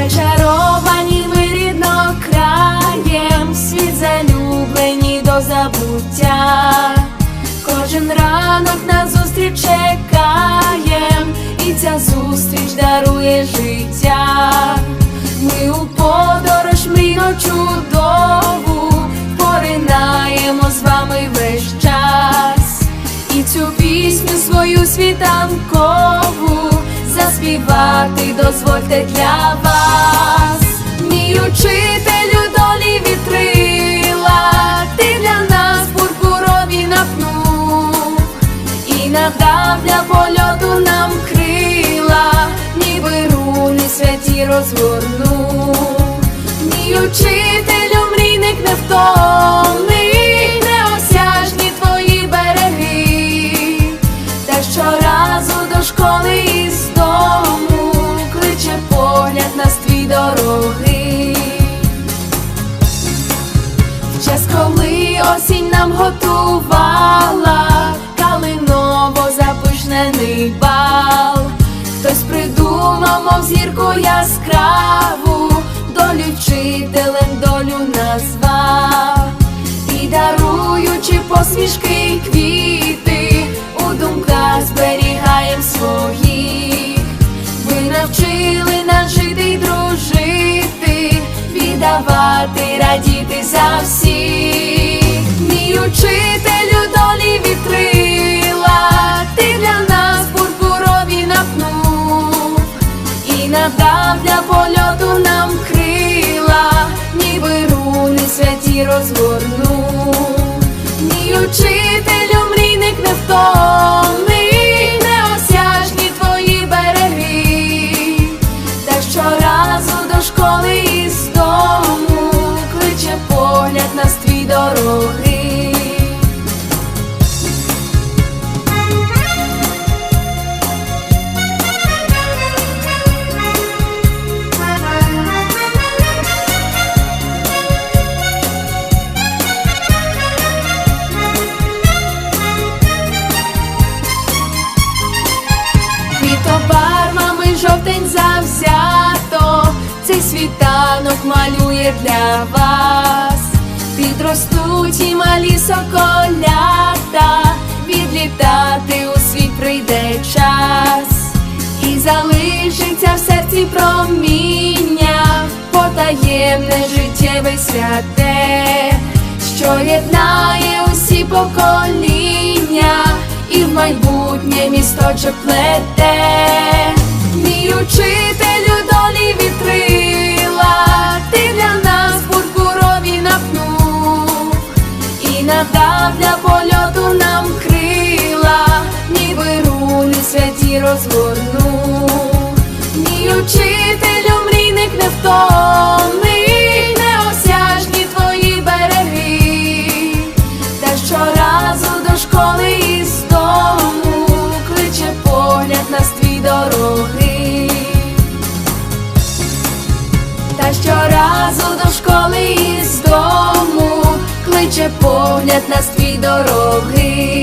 Зачаровані ми рідно краєм, світ залюблені до забуття. Кожен ранок на зустріч чекаєм, і ця зустріч дарує життя. Ми у подорож ми чудову, дозвольте для вас. Мій учителю долі вітрила, ти для нас пурпурові напнув і надав для польоту нам крила, ніби руни святі розгорнув. Мій учителю, мрійник невтомний, погляд на твій дороги. В час, коли осінь нам готувала калиново запишнений бал, хтось придумав, мов зірку яскраву, долю вчителем долю назвав, і даруючи посмішки радіти за всіх. Мій учителю долі вітрила, ти для нас пурпурові напнув і надав для польоту нам крила, ніби руни святі розгорнув. Мій учителю, мрійник невтомний, світанок малює для вас. Підростуть і малі соколята, відлітати у світ прийде час, і залишиться в серці проміння, потаємне життєве святе, що єднає усі покоління і в майбутнє місточок плете. Надав для польоту нам крила, ніби руни святі розгорнув. Мій учителю, мрійник невтомний, неосяжні твої береги, та щоразу до школи і дому кличе погляд на твій дороги. Та щоразу до школи і з дому кличе погляд на твій дороги.